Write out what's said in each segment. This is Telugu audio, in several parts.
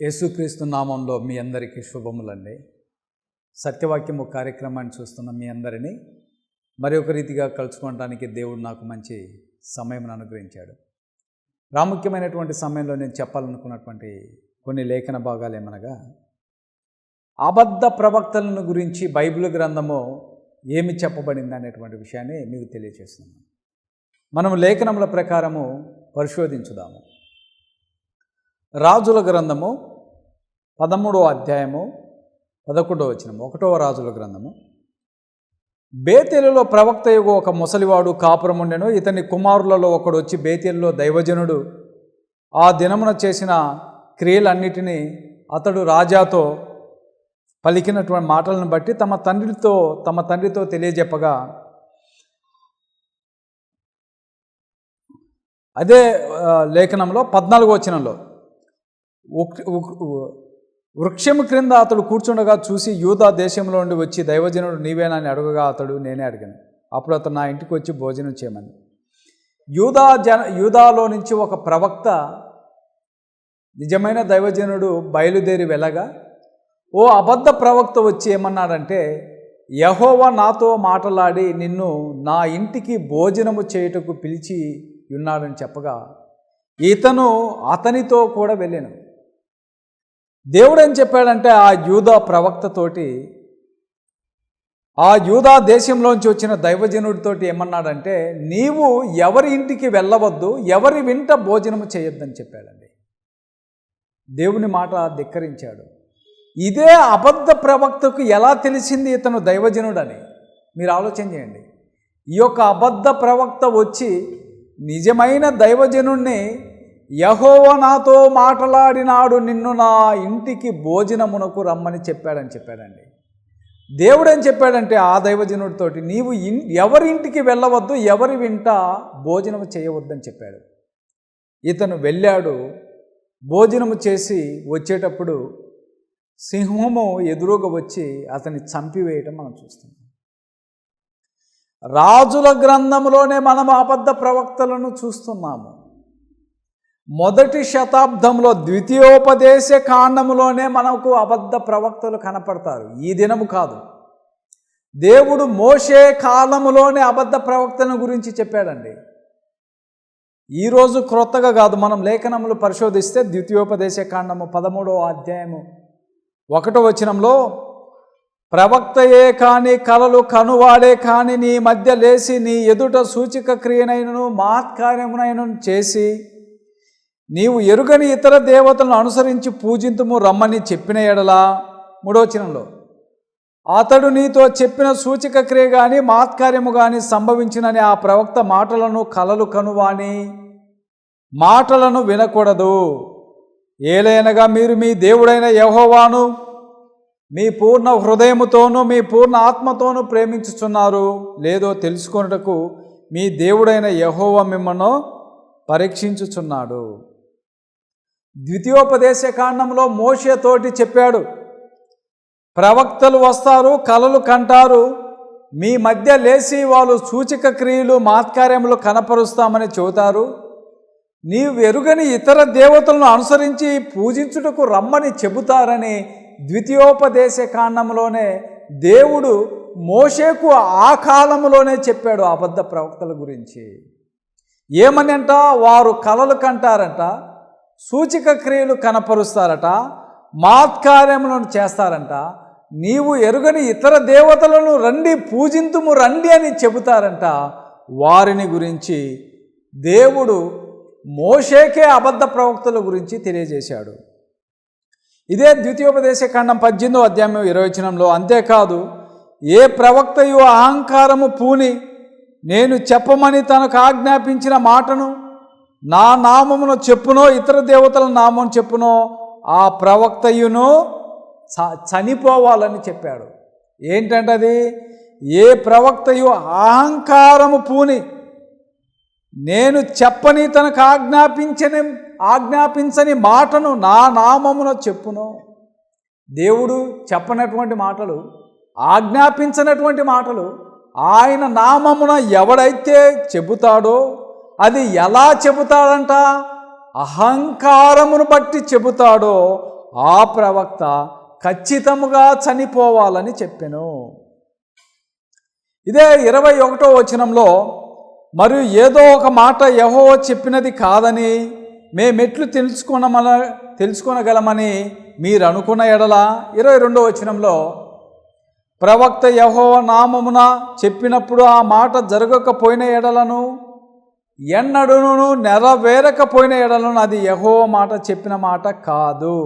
యేసుక్రీస్తు నామంలో మీ అందరికీ శుభములండి. సత్యవాక్యము కార్యక్రమాన్ని చూస్తున్న మీ అందరినీ మరి ఒక రీతిగా కలుసుకోవడానికి దేవుడు నాకు మంచి సమయం అనుగ్రహించాడు. ప్రాముఖ్యమైనటువంటి సమయంలో నేను చెప్పాలనుకున్నటువంటి కొన్ని లేఖన భాగాలు ఏమనగా అబద్ధ ప్రవక్తలను గురించి బైబిల్ గ్రంథము ఏమి చెప్పబడింది అనేటువంటి విషయాన్ని మీకు తెలియజేస్తున్నాను మనం లేఖనముల ప్రకారము పరిశోధించుదాము. రాజుల గ్రంథము పదమూడవ అధ్యాయము పదకొండవ వచనము ఒకటవ రాజుల గ్రంథము. బేతేలులో ప్రవక్త యుగ ఒక ముసలివాడు కాపురం ఉండెను. ఇతని కుమారులలో ఒకడు వచ్చి బేతేలులో దైవజనుడు. ఆ దినమున చేసిన క్రియలన్నిటినీ అతడు రాజాతో పలికినటువంటి మాటలను బట్టి తమ తండ్రితో తమ తండ్రితో తెలియజెప్పగా అదే లేఖనంలో పద్నాలుగో వచనంలో వృక్షము క్రింద అతడు కూర్చుండగా చూసి యూదా దేశంలో నుండి వచ్చి దైవజనుడు నీవేనా అని అడగగా అతడు నేనే అడిగాను. అప్పుడు అతను నా ఇంటికి వచ్చి భోజనం చేయమని. యూదా జన యూదాలో నుంచి ఒక ప్రవక్త నిజమైన దైవజనుడు బయలుదేరి వెళ్ళగా ఓ అబద్ధ ప్రవక్త వచ్చి ఏమన్నాడంటే యహోవా నాతో మాటలాడి నిన్ను నా ఇంటికి భోజనము చేయుటకు పిలిచి ఉన్నాడని చెప్పగా ఇతను అతనితో కూడా వెళ్ళాను. దేవుడు ఏం చెప్పాడంటే ఆ యూదా ప్రవక్తతోటి ఆ యూదా దేశంలోంచి వచ్చిన దైవజనుడితోటి ఏమన్నాడంటే నీవు ఎవరి ఇంటికి వెళ్ళవద్దు ఎవరి వింట భోజనము చేయొద్దని చెప్పాడండి. దేవుని మాట ధిక్కరించాడు. ఇదే అబద్ధ ప్రవక్తకు ఎలా తెలిసింది ఇతను దైవజనుడని? మీరు ఆలోచన చేయండి. ఈ యొక్క అబద్ధ ప్రవక్త వచ్చి నిజమైన దైవజనుణ్ణి యహోవ నాతో మాట్లాడినాడు నిన్ను నా ఇంటికి భోజనమునకు రమ్మని చెప్పాడని చెప్పాడండి. దేవుడు ఏం చెప్పాడంటే ఆ దైవజనుడితోటి నీవు ఇన్ ఎవరి ఇంటికి వెళ్ళవద్దు ఎవరి వింట భోజనము చేయవద్దని చెప్పాడు. ఇతను వెళ్ళాడు భోజనము చేసి వచ్చేటప్పుడు సింహము ఎదురుగా వచ్చి అతన్ని చంపివేయటం మనం చూస్తున్నాం. రాజుల గ్రంథంలోనే మనం అబద్ధ ప్రవక్తలను చూస్తున్నాము. మొదటి శతాబ్దంలో ద్వితీయోపదేశ కాండములోనే మనకు అబద్ధ ప్రవక్తలు కనపడతారు. ఈ దినము కాదు. దేవుడు మోషే కాలములోనే అబద్ధ ప్రవక్తను గురించి చెప్పాడండి. ఈరోజు క్రొత్తగా కాదు మనం లేఖనములు పరిశోధిస్తే ద్వితీయోపదేశ కాండము పదమూడవ అధ్యాయము ఒకటో వచనంలో ప్రవక్తయే కాని కలలు కనువాడే కాని నీ మధ్య లేచి నీ ఎదుట సూచిక క్రియనైనను మహత్కార్యమునైనను చేసి నీవు ఎరుగని ఇతర దేవతలను అనుసరించి పూజింతుము రమ్మని చెప్పిన ఎడలా మూడోచనంలో అతడు నీతో చెప్పిన సూచిక క్రియ కానీ మాత్కార్యము కానీ సంభవించినని ఆ ప్రవక్త మాటలను కలలు కనువాని మాటలను వినకూడదు. ఏలైనగా మీరు మీ దేవుడైన యహోవాను మీ పూర్ణ హృదయముతోనూ మీ పూర్ణ ఆత్మతోనూ ప్రేమించుచున్నారు. లేదో తెలుసుకొనుటకు మీ దేవుడైన యహోవ మిమ్మను పరీక్షించుచున్నాడు. ద్వితీయోపదేశ కాండంలో మోషతోటి చెప్పాడు ప్రవక్తలు వస్తారు కలలు కంటారు. మీ మధ్య లేచి వాళ్ళు సూచక క్రియలు మాత్కార్యములు కనపరుస్తామని చెబుతారు. నీవు ఎరుగని ఇతర దేవతలను అనుసరించి పూజించుటకు రమ్మని చెబుతారని ద్వితీయోపదేశ కాండంలోనే దేవుడు మోషేకు ఆ కాలంలోనే చెప్పాడు అబద్ధ ప్రవక్తల గురించి. ఏమనంట? వారు కలలు కంటారంట. సూచిక క్రియలు కనపరుస్తారట మాత్కార్యములను చేస్తారంట. నీవు ఎరుగని ఇతర దేవతలను రండి పూజింతుము రండి అని చెబుతారంట. వారిని గురించి దేవుడు మోషేకే అబద్ధ ప్రవక్తల గురించి తెలియజేశాడు. ఇదే ద్వితీయోపదేశ ఖండం పద్దెనిమిదో అధ్యాయం ఇరవచనంలో అంతేకాదు ఏ ప్రవక్తయు అహంకారము పూని నేను చెప్పమని తనకు ఆజ్ఞాపించిన మాటను నా నామమును చెప్పునో ఇతర దేవతల నామం చెప్పునో ఆ ప్రవక్తయును చ- చనిపోవాలని చెప్పాడు. ఏంటంటే అది ఏ ప్రవక్తయు అహంకారము పూని నేను చెప్పని తనకు ఆజ్ఞాపించని ఆజ్ఞాపించని మాటను నా నామమున చెప్పును? దేవుడు చెప్పనటువంటి మాటలు ఆజ్ఞాపించినటువంటి మాటలు ఆయన నామమున ఎవడైతే చెబుతాడో అది ఎలా చెబుతాడంట? అహంకారమును బట్టి చెబుతాడో ఆ ప్రవక్త ఖచ్చితముగా చనిపోవాలని చెప్పెను. ఇదే ఇరవై ఒకటో వచనంలో మరియు ఏదో ఒక మాట యహో చెప్పినది కాదని మేమెట్లు తెలుసుకునమన తెలుసుకొనగలమని మీరు అనుకున్న ఎడల ఇరవై రెండో వచనంలో ప్రవక్త యహో నామమున చెప్పినప్పుడు ఆ మాట జరగకపోయిన ఎడలను ఎన్నడూను నెరవేరకపోయిన ఎడలను అది యహో మాట చెప్పిన మాట కాదు.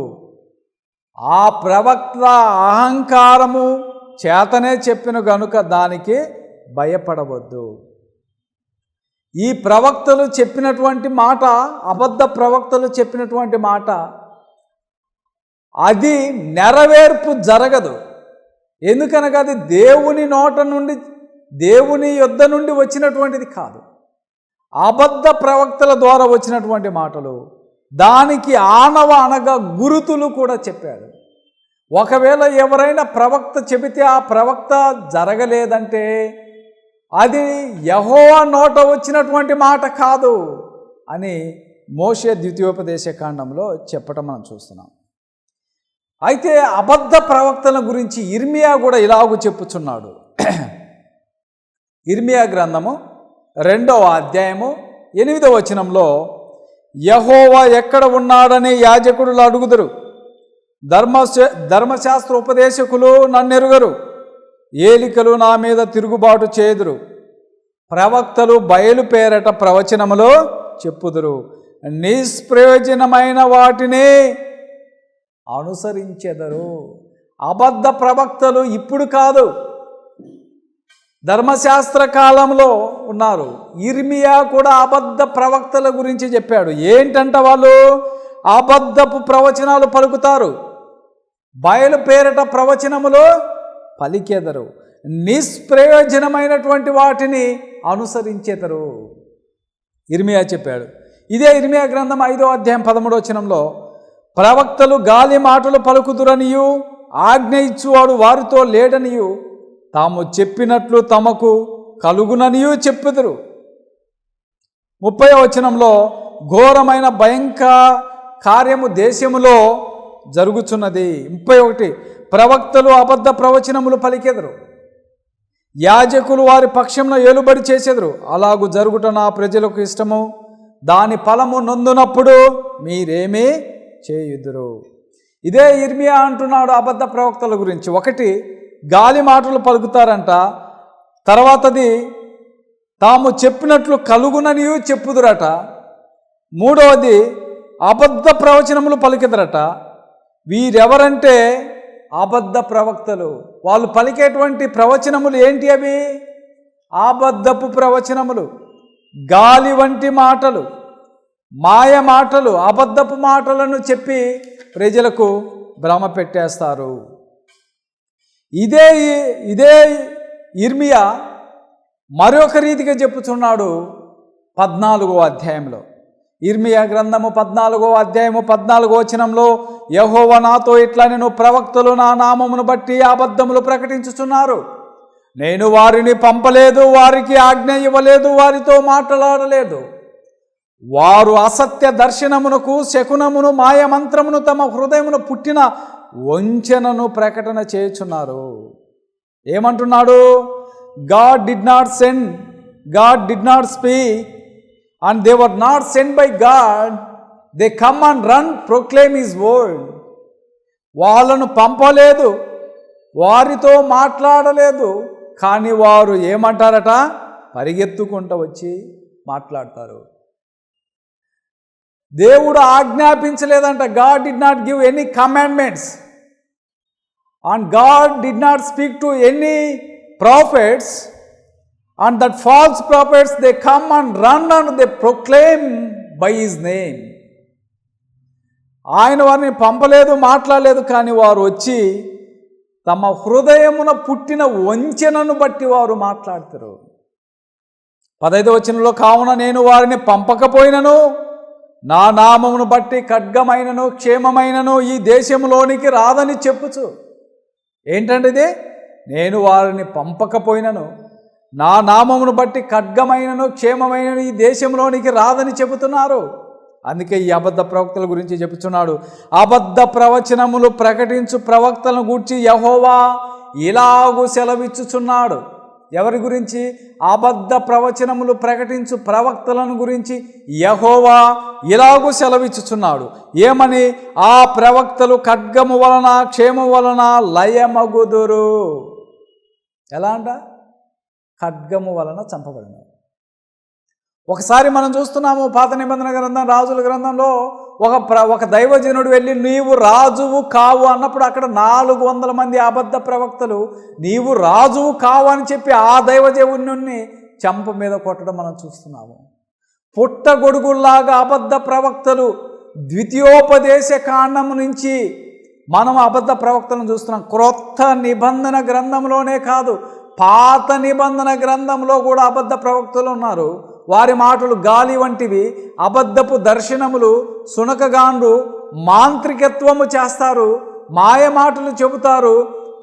ఆ ప్రవక్త అహంకారము చేతనే చెప్పిన గనుక దానికి భయపడవద్దు. ఈ ప్రవక్తలు చెప్పినటువంటి మాట అబద్ధ ప్రవక్తలు చెప్పినటువంటి మాట అది నెరవేర్పు జరగదు. ఎందుకనగా అది దేవుని నోట నుండి దేవుని యొద్ద నుండి వచ్చినటువంటిది కాదు. అబద్ధ ప్రవక్తల ద్వారా వచ్చినటువంటి మాటలు. దానికి ఆనవ అనగా గురుతులు కూడా చెప్పాడు ఒకవేళ ఎవరైనా ప్రవక్త చెబితే ఆ ప్రవక్త జరగలేదంటే అది యహోవా నోట వచ్చినటువంటి మాట కాదు అని మోషే ద్వితీయోపదేశ కాండంలో చెప్పటం మనం చూస్తున్నాం. అయితే అబద్ధ ప్రవక్తల గురించి ఇర్మియా కూడా ఇలాగూ చెప్పుచున్నాడు. ఇర్మియా గ్రంథము రెండవ అధ్యాయము ఎనిమిదవ వచనంలో యహోవా ఎక్కడ ఉన్నాడని యాజకుడులు అడుగుదరు. ధర్మ ధర్మశాస్త్ర ఉపదేశకులు నన్నెరుగరు. ఏలికలు నా మీద తిరుగుబాటు చేదురు. ప్రవక్తలు బయలుపేరట ప్రవచనములో చెప్పుదురు. నిష్ప్రయోజనమైన వాటిని అనుసరించెదరు. అబద్ధ ప్రవక్తలు ఇప్పుడు కాదు. ధర్మశాస్త్ర కాలంలో ఉన్నారు. ఇర్మియా కూడా అబద్ధ ప్రవక్తల గురించి చెప్పాడు. ఏంటంట వాళ్ళు? అబద్ధపు ప్రవచనాలు పలుకుతారు. బయలు పేరట ప్రవచనములో పలికెదరు. నిష్ప్రయోజనమైనటువంటి వాటిని అనుసరించేదరు. ఇర్మియా చెప్పాడు. ఇదే ఇర్మియా గ్రంథం ఐదో అధ్యాయం పదమూడో వచనంలో ప్రవక్తలు గాలి మాటలు పలుకుదురనియు ఆజ్ఞ ఇచ్చువాడు వారితో లేడనియు తాము చెప్పినట్లు తమకు కలుగుననియూ చెప్పుదురు. ముప్పై వచనంలో ఘోరమైన భయంకర కార్యము దేశములో జరుగుచున్నది. ముప్పై ఒకటి ప్రవక్తలు అబద్ధ ప్రవచనములు పలికెదరు. యాజకులు వారి పక్షంలో ఏలుబడి చేసేదరు. అలాగూ జరుగుట నా ప్రజలకు ఇష్టము. దాని ఫలము నొందునప్పుడు మీరేమీ చేయుదురు? ఇదే ఇర్మియా అంటున్నాడు అబద్ధ ప్రవక్తల గురించి. ఒకటి గాలి మాటలు పలుకుతారంట. తర్వాతది తాము చెప్పినట్లు కలుగుననియు చెప్పుదురట. మూడవది అబద్ధ ప్రవచనములు పలికిదరట. వీరెవరంటే అబద్ధ ప్రవక్తలు. వాళ్ళు పలికేటువంటి ప్రవచనములు ఏంటి అవి? అబద్ధపు ప్రవచనములు. గాలి వంటి మాటలు. మాయ మాటలు. అబద్ధపు మాటలను చెప్పి ప్రజలకు భ్రమ పెట్టేస్తారు. ఇదే ఇదే ఇర్మియా మరొక రీతిగా చెప్పుచున్నాడు పద్నాలుగో అధ్యాయంలో. ఇర్మియా గ్రంథము పద్నాలుగో అధ్యాయము పద్నాలుగో వచనంలో యహోవ నాతో ఇట్లా నేను ప్రవక్తలు నా నామమును బట్టి అబద్ధములు ప్రకటించుచున్నారు. నేను వారిని పంపలేదు వారికి ఆజ్ఞ ఇవ్వలేదు వారితో మాట్లాడలేదు. వారు అసత్య దర్శనమునకు శకునమును మాయమంత్రమును తమ హృదయమును పుట్టిన వంచనను ప్రకటన చేయుచున్నారు. ఏమంటున్నాడు? God did not send God did not speak and they were not sent by God they come and run proclaim his world వాళ్ళను పంపలేదు వారితో మాట్లాడలేదు కానీ వారు ఏమంటారట? పరిగెత్తుకుంటూ వచ్చి మాట్లాడతారు. దేవుడు ఆజ్ఞాపించలేదంట God did not give any commandments and God did not speak to any prophets and that false prophets they come and run and they proclaim by his name ఆయన వారిని పంపలేదు మాట్లాడలేదు కానీ వారు వచ్చి తమ హృదయమున పుట్టిన వంచనను బట్టి వారు మాట్లాడతారు. పదైదు వచనంలో కావున నేను వారిని పంపకపోయినను నా నామమును బట్టి ఖడ్గమైనను క్షేమమైనను ఈ దేశంలోనికి రాదని చెప్పుచు. ఏంటంటే నేను వారిని పంపకపోయినను. నా నామమును బట్టి ఖడ్గమైనను క్షేమమైనను ఈ దేశంలోనికి రాదని చెబుతున్నారు. అందుకే ఈ అబద్ధ ప్రవక్తల గురించి చెబుతున్నాడు. అబద్ధ ప్రవచనములు ప్రకటించు ప్రవక్తలను గూర్చి యహోవా ఇలాగూ సెలవిచ్చుచున్నాడు. ఎవరి గురించి? అబద్ధ ప్రవచనములు ప్రకటించు ప్రవక్తలను గురించి యహోవా ఇలాగూ సెలవిచ్చుచున్నాడు. ఏమని? ఆ ప్రవక్తలు ఖడ్గము వలన క్షేమ వలన లయమగుదురు. ఎలా అంట? ఖడ్గము వలన చంపబడినారు. ఒకసారి మనం చూస్తున్నాము పాత నిబంధన గ్రంథం రాజుల గ్రంథంలో ఒక ప్ర ఒక దైవజనుడు వెళ్ళి నీవు రాజువు కావు అన్నప్పుడు అక్కడ నాలుగు వందల మంది అబద్ధ ప్రవక్తలు నీవు రాజువు కావు అని చెప్పి ఆ దైవజనుడిని చంప మీద కొట్టడం మనం చూస్తున్నాము. పుట్టగొడుగుల్లాగా అబద్ధ ప్రవక్తలు ద్వితీయోపదేశ కాండం నుంచి మనం అబద్ధ ప్రవక్తలను చూస్తున్నాం. క్రొత్త నిబంధన గ్రంథంలోనే కాదు పాత నిబంధన గ్రంథంలో కూడా అబద్ధ ప్రవక్తలు ఉన్నారు. వారి మాటలు గాలి వంటివి అబద్ధపు దర్శనములు సునకగాండ్రు మాంత్రికత్వము చేస్తారు మాయ మాటలు చెబుతారు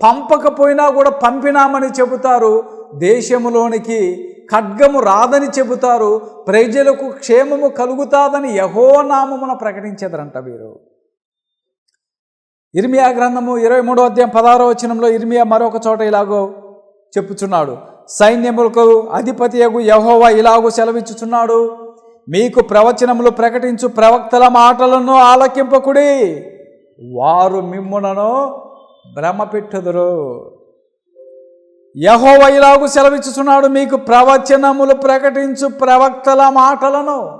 పంపకపోయినా కూడా పంపినామని చెబుతారు దేశములోనికి ఖడ్గము రాదని చెబుతారు ప్రజలకు క్షేమము కలుగుతాదని యహో నామమున ప్రకటించేదరంట వీరు. ఇర్మియా గ్రంథము ఇరవై మూడో అధ్యాయం పదహారో వచనంలో ఇర్మియా మరొక చోట ఇలాగో చెప్పుచున్నాడు. సైన్యములకు అధిపతియగు యహోవా ఇలాగు సెలవిచ్చుచున్నాడు. మీకు ప్రవచనములు ప్రకటించు ప్రవక్తల మాటలను ఆలకింపకుడి. వారు మిమ్మునను భ్రమపెట్టుదురు. యహోవ ఇలాగు సెలవిచ్చుచున్నాడు. మీకు ప్రవచనములు ప్రకటించు ప్రవక్తల మాటలను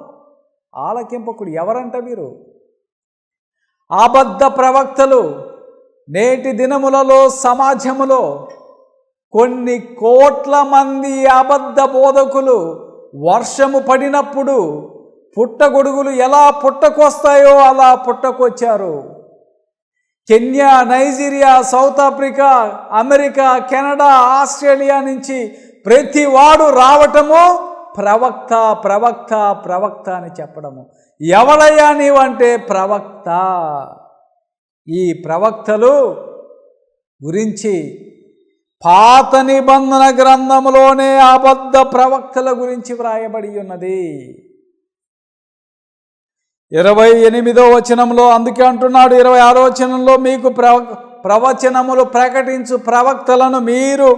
ఆలకింపకుడు ఎవరంట వీరు? అబద్ధ ప్రవక్తలు నేటి దినములలో సమాజములో కొన్ని కోట్ల మంది అబద్ధ బోధకులు వర్షము పడినప్పుడు పుట్టగొడుగులు ఎలా పుట్టకొస్తాయో అలా పుట్టకొచ్చారు. Kenya Nigeria South Africa America Canada Australia నుంచి ప్రతి వాడు రావటము ప్రవక్త ప్రవక్త ప్రవక్త అని చెప్పడము. ఎవడయ్యా నీవంటే ప్రవక్త? ఈ ప్రవక్తలు గురించి పాత నిబంధన గ్రంథములోనే అబద్ధ ప్రవక్తల గురించి వ్రాయబడి ఉన్నది. ఇరవై ఎనిమిదో వచనంలో అందుకే అంటున్నాడు ఇరవై ఆరో వచనంలో మీకు ప్రవ ప్రవచనములు ప్రకటించు ప్రవక్తలను మీరు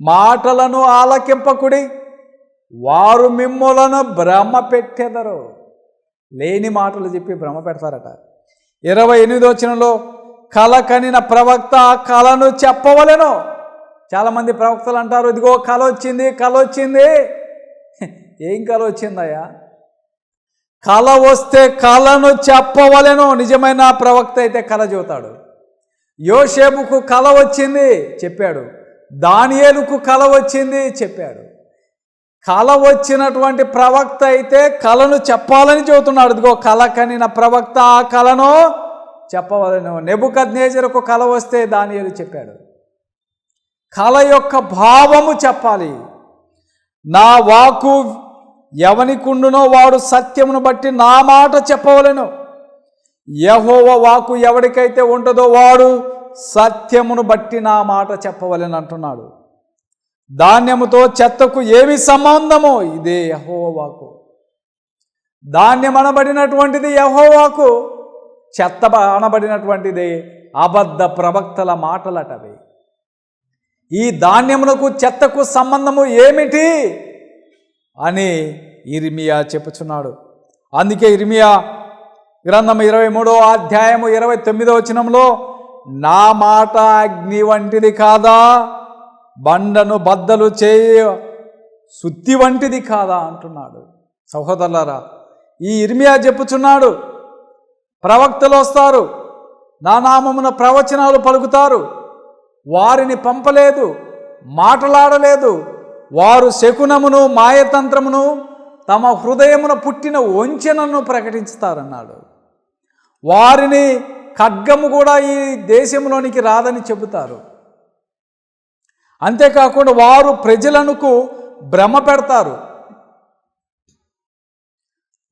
మాటలను ఆలకింపకుడి వారు మిమ్ములను భ్రమ పెట్టెదరు. లేని మాటలు చెప్పి భ్రమ పెడతారట. ఇరవై ఎనిమిదో వచనంలో కల కనిన ప్రవక్త ఆ కళను చాలామంది ప్రవక్తలు అంటారు ఇదిగో కళ వచ్చింది కళ వచ్చింది ఏం కళ వచ్చిందయ్యా కళ వస్తే కళను చెప్పవలెను నిజమైన ప్రవక్త అయితే కళ చెబుతాడు. యోషేపుకు కళ వచ్చింది చెప్పాడు. దానియేలుకు కళ వచ్చింది చెప్పాడు. కళ వచ్చినటువంటి ప్రవక్త అయితే కళను చెప్పాలని చెబుతున్నాడు. ఇదిగో కళ కనిన ప్రవక్త ఆ కళను చెప్పవలను. నెబుకద్నేజరకు కళ వస్తే దానియేలు చెప్పాడు. కళ యొక్క భావము చెప్పాలి. నా వాకు ఎవనికుండునో వాడు సత్యమును బట్టి నా మాట చెప్పవలెను. యహోవ వాకు ఎవరికైతే ఉంటుందో వాడు సత్యమును బట్టి నా మాట చెప్పవలెను అంటున్నాడు. ధాన్యముతో చెత్తకు ఏమి సంబంధమో? ఇదే యహోవ వాకు ధాన్యం అనబడినటువంటిది యహోవాకు చెత్త అనబడినటువంటిది అబద్ధ ప్రవక్తల మాటలటవి. ఈ ధాన్యమునకు చెత్తకు సంబంధము ఏమిటి? అని ఇర్మియా చెప్పుచున్నాడు. అందుకే ఇర్మియా గ్రంథం ఇరవై మూడో అధ్యాయము ఇరవై తొమ్మిదో వచనంలో నా మాట అగ్ని వంటిది కాదా? బండను బద్దలు చేయ సుత్తి వంటిది కాదా? అంటున్నాడు. సహోదరులారా ఈ ఇర్మియా చెప్పుచున్నాడు. ప్రవక్తలు వస్తారు నా నామమున ప్రవచనాలు పలుకుతారు. వారిని పంపలేదు మాటలాడలేదు. వారు శకునమును మాయతంత్రమును తమ హృదయమున పుట్టిన వంచనను ప్రకటిస్తారన్నాడు. వారిని ఖడ్గము కూడా ఈ దేశంలోనికి రాదని చెబుతారు. అంతేకాకుండా వారు ప్రజలకు భ్రమ పెడతారు.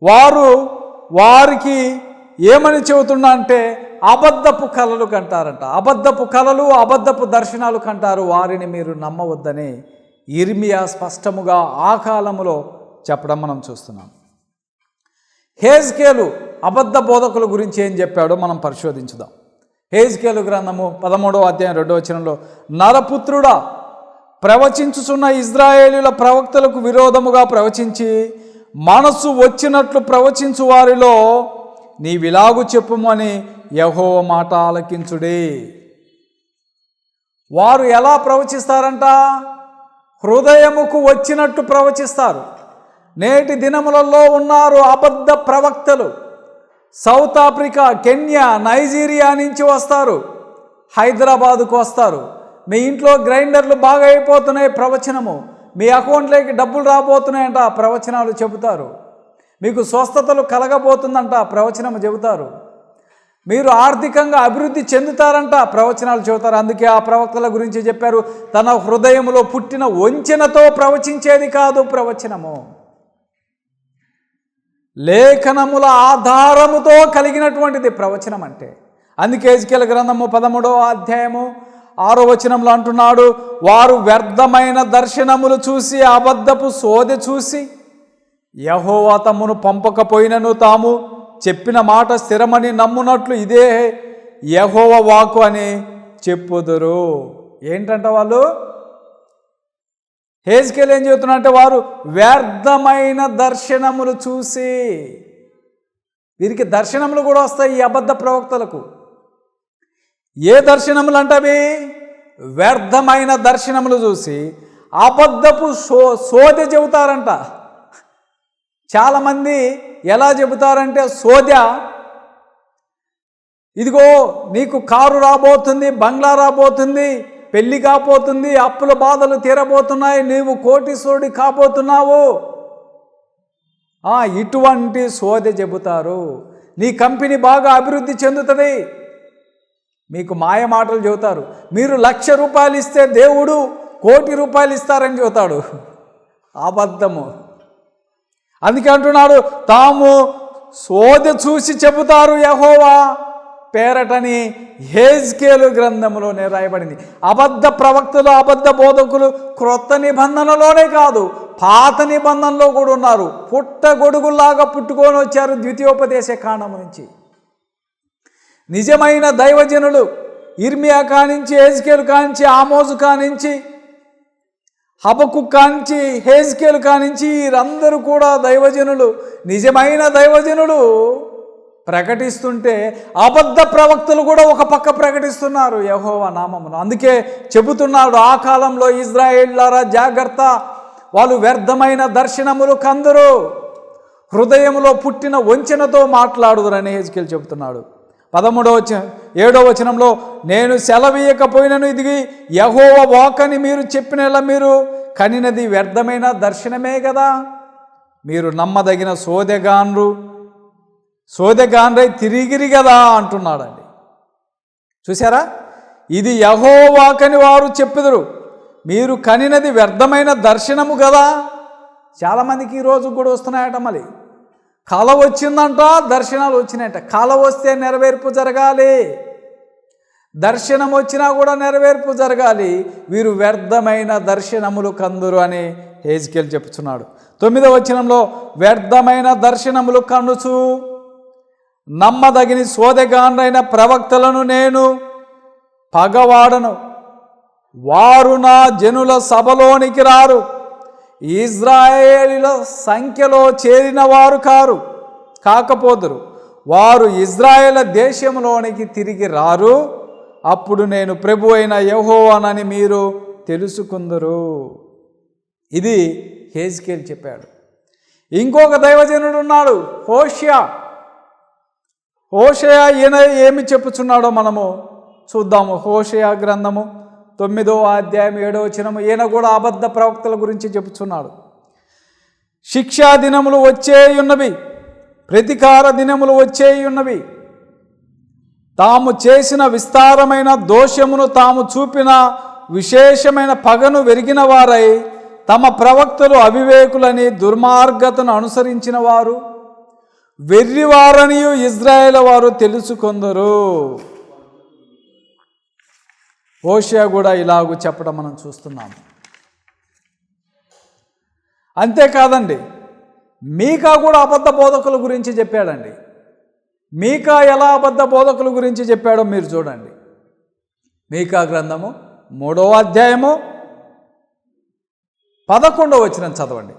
వారు వారికి ఏమని చెబుతున్నా అంటే అబద్ధపు కళలు కంటారంట. అబద్ధపు కళలు అబద్ధపు దర్శనాలు కంటారు. వారిని మీరు నమ్మవద్దని ఇర్మియా స్పష్టముగా ఆ కాలంలో చెప్పడం మనం చూస్తున్నాం. హేజ్కేలు అబద్ధ బోధకుల గురించి ఏం చెప్పాడో మనం పరిశోధించుదాం. హేజ్కేలు గ్రంథము పదమూడవ అధ్యాయం రెండవ వచనంలో నరపుత్రుడా ప్రవచించుచున్న ఇజ్రాయేలీల ప్రవక్తలకు విరోధముగా ప్రవచించి మనస్సు వచ్చినట్లు ప్రవచించు వారిలో నీవిలాగు చెప్పుమని యహో మాట ఆలకించుడే. వారు ఎలా ప్రవచిస్తారంట? హృదయముకు వచ్చినట్టు ప్రవచిస్తారు. నేటి దినములలో ఉన్నారు అబద్ధ ప్రవక్తలు. సౌత్ ఆఫ్రికా కెన్యా నైజీరియా నుంచి వస్తారు. హైదరాబాదుకు వస్తారు. మీ ఇంట్లో గ్రైండర్లు బాగా అయిపోతున్నాయి ప్రవచనము. మీ అకౌంట్లోకి డబ్బులు రాబోతున్నాయంట ప్రవచనాలు చెబుతారు. మీకు స్వస్థతలు కలగబోతుందంట ప్రవచనము చెబుతారు. మీరు ఆర్థికంగా అభివృద్ధి చెందుతారంట ప్రవచనాలు చెబుతారు. అందుకే ఆ ప్రవక్తల గురించి చెప్పారు తన హృదయంలో పుట్టిన వంచనతో ప్రవచించేది కాదు ప్రవచనము. లేఖనముల ఆధారముతో కలిగినటువంటిది ప్రవచనం అంటే అందుకే ఎజ్కేల గ్రంథము పదమూడవ అధ్యాయము ఆరో వచనంలో అంటున్నాడు వారు వ్యర్థమైన దర్శనములు చూసి అబద్ధపు సోదె చూసి యహోవా తమ్మును పంపకపోయినను తాము చెప్పిన మాట స్థిరమని నమ్మునట్లు ఇదే యహోవ వాకు అని చెప్పుదురు. ఏంటంట వాళ్ళు? హేజ్కేల్ ఏం చెబుతున్నారంటే వారు వ్యర్థమైన దర్శనములు చూసి వీరికి దర్శనములు కూడా వస్తాయి ఈ అబద్ధ ప్రవక్తలకు. ఏ దర్శనములు అంటవి? వ్యర్థమైన దర్శనములు చూసి అబద్ధపు సో సోదె చెబుతారంట. చాలామంది ఎలా చెబుతారంటే సోద్య ఇదిగో నీకు కారు రాబోతుంది బంగ్లా రాబోతుంది పెళ్ళి కాబోతుంది అప్పుల బాధలు తీరబోతున్నాయి నీవు కోటీశ్వరుడి కాబోతున్నావు. ఇటువంటి సోద చెబుతారు. నీ కంపెనీ బాగా అభివృద్ధి చెందుతుంది. మీకు మాయ మాటలు చెబుతారు. మీరు లక్ష రూపాయలు ఇస్తే దేవుడు కోటి రూపాయలు ఇస్తారని చెబుతాడు. అబద్ధము. అందుకే అంటున్నాడు తాము సోదె చూసి చెబుతారు యహోవా. పేరటని హేజ్కేలు గ్రంథంలోనే రాయబడింది. అబద్ధ ప్రవక్తలు అబద్ధ బోధకులు క్రొత్త నిబంధనలోనే కాదు పాత నిబంధనలో కూడా ఉన్నారు. పుట్ట గొడుగుల్లాగా పుట్టుకొని వచ్చారు ద్వితీయోపదేశ కాండం నుంచి. నిజమైన దైవజనులు ఇర్మియా కానించి ఏజ్కేలు కానించి ఆమోజు కానించి హబకు కానించి హేజ్కేలు కానించి వీరందరూ కూడా దైవజనులు. నిజమైన దైవజనులు ప్రకటిస్తుంటే అబద్ధ ప్రవక్తలు కూడా ఒక పక్క ప్రకటిస్తున్నారు యహోవ నామమును. అందుకే చెబుతున్నాడు ఆ కాలంలో ఇజ్రాయేళ్ళారా జాగ్రత్త. వాళ్ళు వ్యర్థమైన దర్శనములు కందరు. హృదయములో పుట్టిన వంచనతో మాట్లాడుదురని హెజ్కేల్ చెబుతున్నాడు. పదమూడవ వచన ఏడో వచనంలో నేను సెలవీయకపోయినను ఇది యహోవ వాకని మీరు చెప్పినలా మీరు కనినది వ్యర్థమైన దర్శనమే కదా మీరు నమ్మదగిన సోదెగాన్రు సోదెగాన్రై తిరిగిరి కదా అంటున్నాడండి. చూసారా ఇది యహో వాకని వారు చెప్పుదురు మీరు కనినది వ్యర్థమైన దర్శనము కదా చాలామందికి ఈ రోజు కూడా వస్తున్నాయట మళ్ళీ. కళ వచ్చిందంట దర్శనాలు వచ్చినాయంట. కళ వస్తే నెరవేర్పు జరగాలి. దర్శనం వచ్చినా కూడా నెరవేర్పు జరగాలి. వీరు వ్యర్థమైన దర్శనములు కందురు అని హేజ్కేల్ చెప్తున్నాడు తొమ్మిదవ వచనంలో వ్యర్థమైన దర్శనములు కనుచు నమ్మదగిన సోదెగాండ్రైన ప్రవక్తలను నేను పగవాడను. వారు నా జనుల సభలోనికి రారు. ఇజ్రాయేలీల సంఖ్యలో చేరిన వారు కారు కాకపోదురు. వారు ఇజ్రాయేల దేశంలోనికి తిరిగి రారు. అప్పుడు నేను ప్రభు అయిన యహోవానని మీరు తెలుసుకుందరు. ఇది హేజ్కేల్ చెప్పాడు. ఇంకొక దైవజనుడు ఉన్నాడు హోషియా. హోషయా ఈయన ఏమి చెప్పుచున్నాడో మనము చూద్దాము. హోషయా గ్రంథము తొమ్మిదో అధ్యాయం ఏడో వచనము ఈయన కూడా అబద్ధ ప్రవక్తల గురించి చెబుతున్నాడు శిక్షా దినములు వచ్చేయున్నవి ప్రతికార దినములు వచ్చేయున్నవి తాము చేసిన విస్తారమైన దోషమును తాము చూపిన విశేషమైన పగను వెరిగిన వారై తమ ప్రవక్తలు అవివేకులని దుర్మార్గతను అనుసరించిన వారు. వెర్రివారనియు ఇజ్రాయేల్ వారు తెలుసుకొందరు. ఓషియా కూడా ఇలాగూ చెప్పడం మనం చూస్తున్నాము. అంతేకాదండి మీకా కూడా అబద్ధ బోధకుల గురించి చెప్పాడండి. మీకా ఎలా అబద్ధ బోధకుల గురించి చెప్పాడో మీరు చూడండి. మీకా గ్రంథము మూడవ అధ్యాయము పదకొండవ వచ్చిన చదవండి.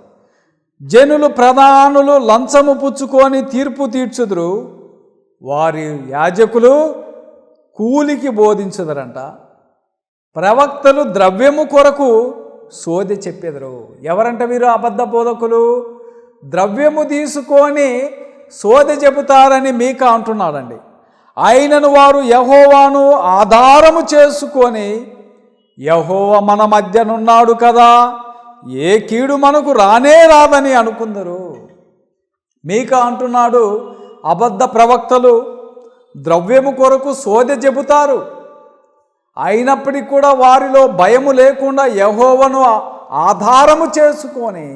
జనులు ప్రధానులు లంచము పుచ్చుకొని తీర్పు తీర్చుదురు వారి యాజకులు కూలికి బోధించుదరంట. ప్రవక్తలు ద్రవ్యము కొరకు సోది చెప్పెదరు. ఎవరంట వీరు అబద్ధ బోధకులు? ద్రవ్యము తీసుకొని సోది చెబుతారని మీక అంటున్నాడండి. అయినను వారు యహోవాను ఆధారము చేసుకొని యహోవ మన మధ్యనున్నాడు కదా ఏ కీడు మనకు రానే రాదని అనుకుందరు. మీక అంటున్నాడు అబద్ధ ప్రవక్తలు ద్రవ్యము కొరకు సోదె చెబుతారు. అయినప్పటికీ కూడా వారిలో భయము లేకుండా యహోవను ఆధారము చేసుకొని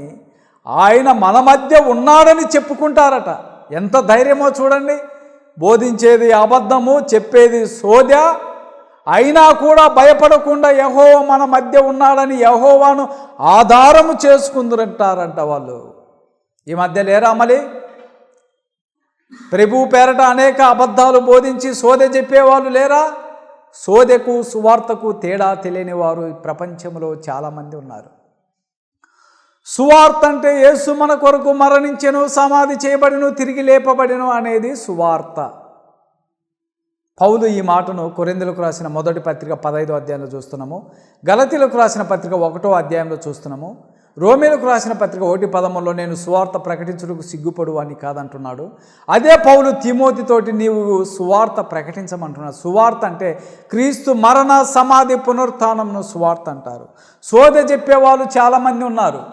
ఆయన మన మధ్య ఉన్నాడని చెప్పుకుంటారట. ఎంత ధైర్యమో చూడండి. బోధించేది అబద్ధము చెప్పేది సోద. అయినా కూడా భయపడకుండా యహోవ మన మధ్య ఉన్నాడని యహోవాను ఆధారము చేసుకుందరంటారంట వాళ్ళు. ఈ మధ్య లేరా మళ్ళీ? ప్రభు పేరట అనేక అబద్ధాలు బోధించి సోద చెప్పేవాళ్ళు లేరా? సోదెకు సువార్తకు తేడా తెలియని వారు ఈ ప్రపంచంలో చాలామంది ఉన్నారు. సువార్త అంటే యేసు మన కొరకు మరణించెను సమాధి చేయబడిను తిరిగి లేపబడిను అనేది సువార్త. పౌలు ఈ మాటను కొరిందులకు రాసిన మొదటి పత్రిక పదహైదో అధ్యాయంలో చూస్తున్నాము. గలతీలకు రాసిన పత్రిక ఒకటో అధ్యాయంలో చూస్తున్నాము. రోమేలకు రాసిన పత్రిక ఒకటి పదములో నేను సువార్త ప్రకటించుటకు సిగ్గుపడు అని కాదంటున్నాడు. అదే పౌలు తిమోతితోటి నీవు సువార్త ప్రకటించమంటున్నాడు. సువార్త అంటే క్రీస్తు మరణ సమాధి పునరుత్నమును సువార్త అంటారు. సోద చెప్పేవాళ్ళు చాలామంది ఉన్నారు.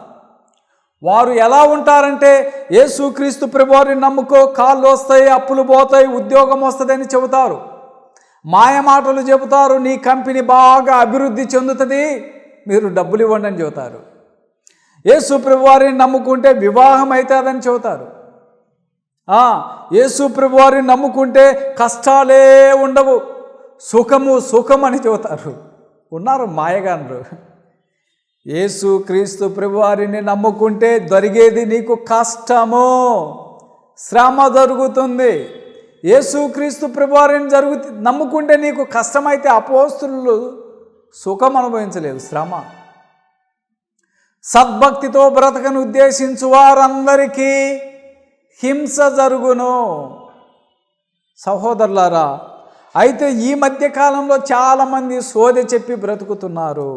వారు ఎలా ఉంటారంటే యేసుక్రీస్తు ప్రభువారిని నమ్ముకో కాళ్ళు వస్తాయి అప్పులు పోతాయి ఉద్యోగం వస్తుందని చెబుతారు. మాయ మాటలు చెబుతారు నీ కంపెనీ బాగా అభివృద్ధి చెందుతుంది మీరు డబ్బులు ఇవ్వండి అని చెబుతారు. యేసు ప్రభువారిని నమ్ముకుంటే వివాహం అవుతుందని చెబుతారు. ఆ, యేసు ప్రభువారిని నమ్ముకుంటే కష్టాలే ఉండవు. సుఖము సుఖం అని చెబుతారు. ఉన్నారు మాయగాన్రు యేసు క్రీస్తు ప్రభువారిని నమ్ముకుంటే దొరికేది నీకు కష్టము. శ్రమ జరుగుతుంది. యేసు క్రీస్తు ప్రభువారిని జరుగు నమ్ముకుంటే నీకు కష్టమైతే అపోస్తులు సుఖం అనుభవించలేదు శ్రమ. సద్భక్తితో బ్రతకను ఉద్దేశించు వారందరికీ హింస జరుగును. సహోదరులారా అయితే ఈ మధ్య కాలంలో చాలామంది సోదె చెప్పి బ్రతుకుతున్నారు.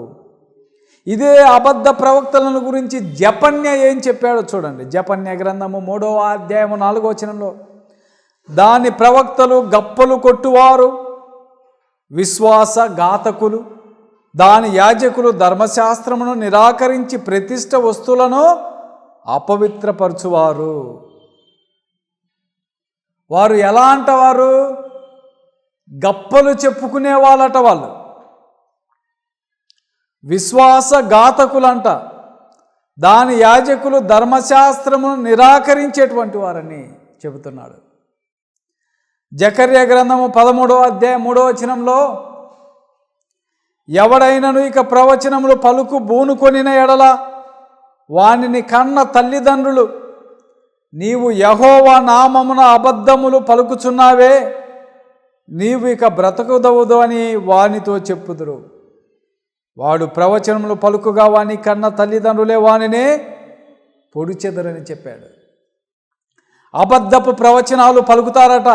ఇదే అబద్ధ ప్రవక్తలను గురించి జపన్య ఏం చెప్పాడో చూడండి. జపన్య గ్రంథము మూడవ అధ్యాయము నాలుగో వచనంలో దాని ప్రవక్తలు గప్పలు కొట్టువారు విశ్వాస ఘాతకులు దాని యాజకులు ధర్మశాస్త్రమును నిరాకరించి ప్రతిష్ట వస్తువులను అపవిత్రపరచువారు. వారు ఎలా అంటవారు? గప్పలు చెప్పుకునే వాళ్ళట వాళ్ళు. విశ్వాస ఘాతకులంట దాని యాజకులు ధర్మశాస్త్రమును నిరాకరించేటువంటి వారని చెబుతున్నాడు. జకర్య గ్రంథము పదమూడో అధ్యాయం మూడో వచనంలో ఎవడైనను ఇక ప్రవచనములు పలుకు బూనుకొనిన ఎడల వానిని కన్న తల్లిదండ్రులు నీవు యహోవా నామమున అబద్ధములు పలుకుచున్నావే నీవు ఇక బ్రతకుదవుదు అని వానితో చెప్పుదురు. వాడు ప్రవచనములు పలుకుగా వాని కన్న తల్లిదండ్రులే వానినే పొడిచెదరని చెప్పాడు. అబద్ధపు ప్రవచనాలు పలుకుతారట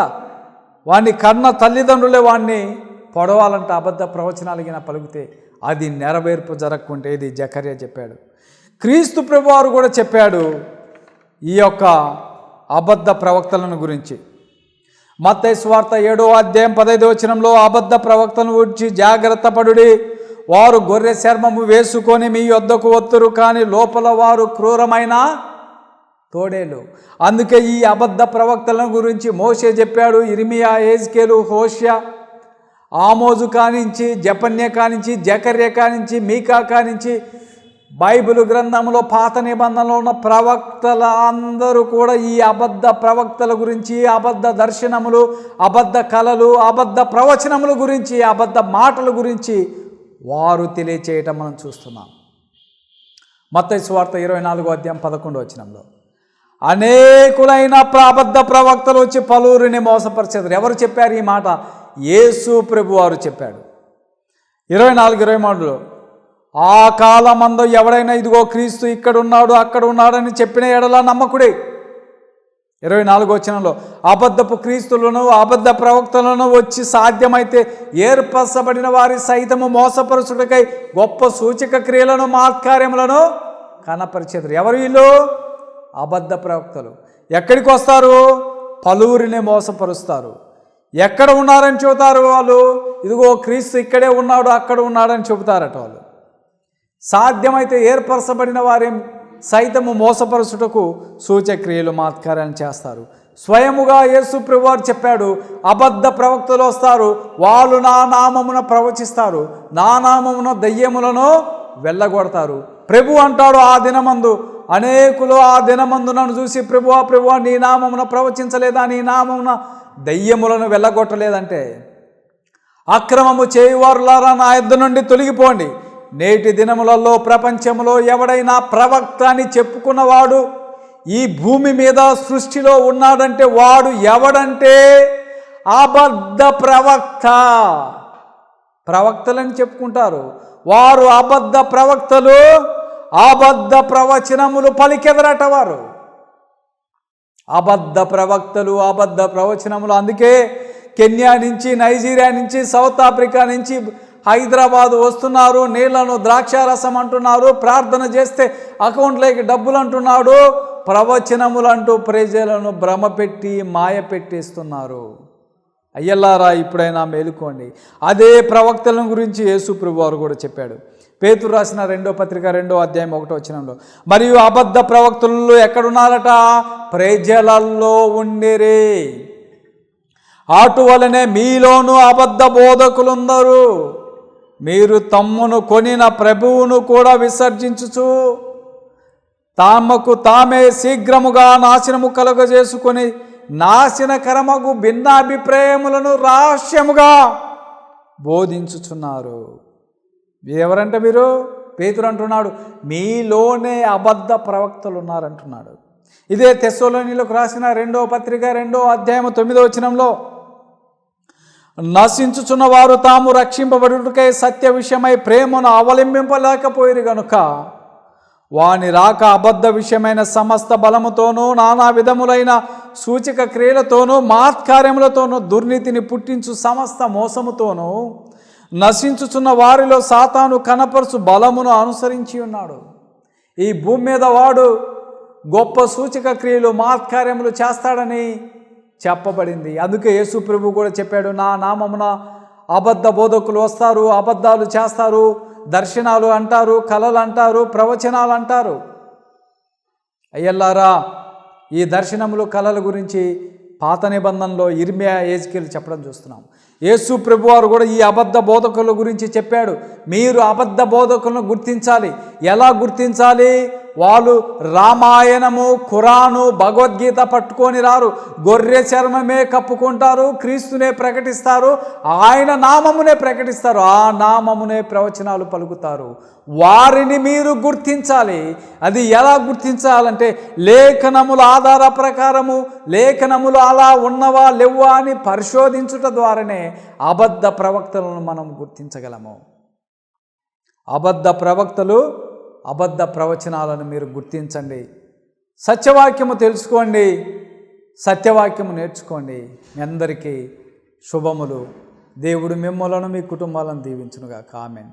వాని కన్న తల్లిదండ్రులే వాణ్ణి పొడవాలంట అబద్ధ ప్రవచనాలు గిన పలుకుతే అది నెరవేర్పు జరగకుంటే ఇది జకర్య చెప్పాడు. క్రీస్తు ప్రభువారు కూడా చెప్పాడు ఈ యొక్క అబద్ధ ప్రవక్తలను గురించి. మత్తయి స్వార్థ ఏడో అధ్యాయం పదైదు వచనంలో అబద్ధ ప్రవక్తను గురించి జాగ్రత్త పడుడి. వారు గొర్రె చర్మము వేసుకొని మీ యొద్దకు వత్తురు కానీ లోపల వారు క్రూరమైన తోడేలు. అందుకే ఈ అబద్ధ ప్రవక్తల గురించి మోసే చెప్పాడు. ఇరిమియా ఏజ్కేలు హోషియా ఆమోజు కానించి జపన్య కానించి జకర్య కానించి మీకా కానించి బైబిల్ గ్రంథంలో పాత నిబంధనలో ఉన్న ప్రవక్తల అందరూ కూడా ఈ అబద్ధ ప్రవక్తల గురించి అబద్ధ దర్శనములు అబద్ధ కళలు అబద్ధ ప్రవచనముల గురించి అబద్ధ మాటల గురించి వారు తెలియచేయటం మనం చూస్తున్నాం. మత్తయి స్వార్థ ఇరవై నాలుగో అధ్యాయం పదకొండు వచనంలో. అనేకులైన అబద్ధ ప్రవక్తలు వచ్చి పలువురిని మోసపరిచారు ఎవరు చెప్పారు ఈ మాట? యేసు ప్రభు వారు చెప్పాడు. ఇరవై నాలుగు ఇరవై మూడులో ఆ కాలమందు ఎవడైనా ఇదిగో క్రీస్తు ఇక్కడ ఉన్నాడు అక్కడ ఉన్నాడని చెప్పిన ఎడలా నమ్మకుడే. ఇరవై నాలుగు వచనంలో అబద్ధపు క్రీస్తులను అబద్ధ ప్రవక్తలను వచ్చి సాధ్యమైతే ఏర్పరచబడిన వారి సైతము మోసపరుచుటకై గొప్ప సూచక క్రియలను మాత్కార్యములను కనపరిచేది ఎవరు వీళ్ళు? అబద్ధ ప్రవక్తలు. ఎక్కడికి వస్తారు పలువురిని మోసపరుస్తారు. ఎక్కడ ఉన్నారని చెబుతారు వాళ్ళు? ఇదిగో క్రీస్తు ఇక్కడే ఉన్నాడు అక్కడ ఉన్నాడని చెబుతారట వాళ్ళు. సాధ్యమైతే ఏర్పరచబడిన వారి సైతము మోసపరచుటకు సూచక్రియలు మాత్కార్యాలు చేస్తారు. స్వయముగా యేసు ప్రభువారు చెప్పాడు అబద్ధ ప్రవక్తలు వస్తారు వాళ్ళు నా నామమున ప్రవచిస్తారు నా నామమున దయ్యములను వెళ్ళగొడతారు. ప్రభు అంటాడు ఆ దినమందు అనేకులు ఆ దినమందు నన్ను చూసి ప్రభువా ప్రభువా నీ నామమున ప్రవచించలేదా? నీ నామమున దయ్యములను వెళ్ళగొట్టలేదంటే. అక్రమము చేయువారులారా నా యుద్ధ నుండి తొలగిపోండి. నేటి దినములలో ప్రపంచంలో ఎవడైనా ప్రవక్త అని చెప్పుకున్నవాడు ఈ భూమి మీద సృష్టిలో ఉన్నాడంటే వాడు ఎవడంటే అబద్ధ ప్రవక్త. ప్రవక్తలని చెప్పుకుంటారు. వారు అబద్ధ ప్రవక్తలు అబద్ధ ప్రవచనములు పలికెదరట వారు. అబద్ధ ప్రవక్తలు అబద్ధ ప్రవచనములు. అందుకే కెన్యా నుంచి నైజీరియా నుంచి సౌత్ ఆఫ్రికా నుంచి హైదరాబాద్ వస్తున్నారు. నీళ్ళను ద్రాక్షారసం అంటున్నారు. ప్రార్థన చేస్తే అకౌంట్లోకి డబ్బులు అంటున్నాడు. ప్రవచనములు అంటూ ప్రజలను భ్రమపెట్టి మాయ పెట్టిస్తున్నారు అయ్యల్లారా ఇప్పుడైనా మేలుకోండి. అదే ప్రవక్తలను గురించి యేసుప్రభు వారు కూడా చెప్పాడు. పేతురు రాసిన రెండో పత్రిక రెండో అధ్యాయం ఒకటో వచ్చినంలో మరియు అబద్ధ ప్రవక్తలు ఎక్కడున్నారట? ప్రజలల్లో ఉండిరే. అటువలనే మీలోనూ అబద్ధ బోధకులుందరు. మీరు తమ్మును కొనిన ప్రభువును కూడా విసర్జించుచు. తామకు తామే శీఘ్రముగా నాశనము కలుగజేసుకొని నాశనకరమగు భిన్నాభిప్రాయములను రహస్యముగా బోధించుచున్నారు. ఎవరంటే మీరు? పేతురు అంటున్నాడు. మీలోనే అబద్ధ ప్రవక్తలు ఉన్నారంటున్నాడు. ఇదే తెస్సోలోనిలోకి రాసిన రెండో పత్రిక రెండో అధ్యాయం తొమ్మిదో వచనంలో నశించుచున్న వారు తాము రక్షింపబడుటకై సత్య విషయమై ప్రేమను అవలంబింపలేకపోయిరు గనుక వాని రాక అబద్ధ విషయమైన సమస్త బలముతోనూ నానా విధములైన సూచక క్రియలతోనూ మాత్కార్యములతోనూ దుర్నీతిని పుట్టించు సమస్త మోసముతోనూ నశించుచున్న వారిలో సాతాను కనపరుచు బలమును అనుసరించి ఉన్నాడు. ఈ భూమి మీద వాడు గొప్ప సూచక క్రియలు మాత్కార్యములు చేస్తాడని చెప్పబడింది. అందుకే యేసు ప్రభు కూడా చెప్పాడు నా నామమున అబద్ధ బోధకులు వస్తారు అబద్ధాలు చేస్తారు దర్శనాలు అంటారు కళలు అంటారు ప్రవచనాలు అంటారు. అయ్యల్లారా ఈ దర్శనములు కళల గురించి పాత నిబంధనలో ఇర్మియా ఏజ్కేలు చెప్పడం చూస్తున్నాం. యేసు ప్రభు వారు కూడా ఈ అబద్ధ బోధకుల గురించి చెప్పాడు. మీరు అబద్ధ బోధకులను గుర్తించాలి. ఎలా గుర్తించాలి? వాళ్ళు రామాయణము ఖురాను భగవద్గీత పట్టుకొని రారు. గొర్రె చర్మమే కప్పుకుంటారు క్రీస్తునే ప్రకటిస్తారు ఆయన నామమునే ప్రకటిస్తారు ఆ నామమునే ప్రవచనాలు పలుకుతారు. వారిని మీరు గుర్తించాలి. అది ఎలా గుర్తించాలంటే లేఖనముల ఆధార ప్రకారము లేఖనములు అలా ఉన్నవా లేవా అని పరిశోధించుట ద్వారానే అబద్ధ ప్రవక్తలను మనం గుర్తించగలము. అబద్ధ ప్రవక్తలు అబద్ధ ప్రవచనాలను మీరు గుర్తించండి. సత్యవాక్యము తెలుసుకోండి. సత్యవాక్యము నేర్చుకోండి. మీ అందరికీ శుభములు. దేవుడు మిమ్మలను మీ కుటుంబాలను దీవించునుగా కామెన్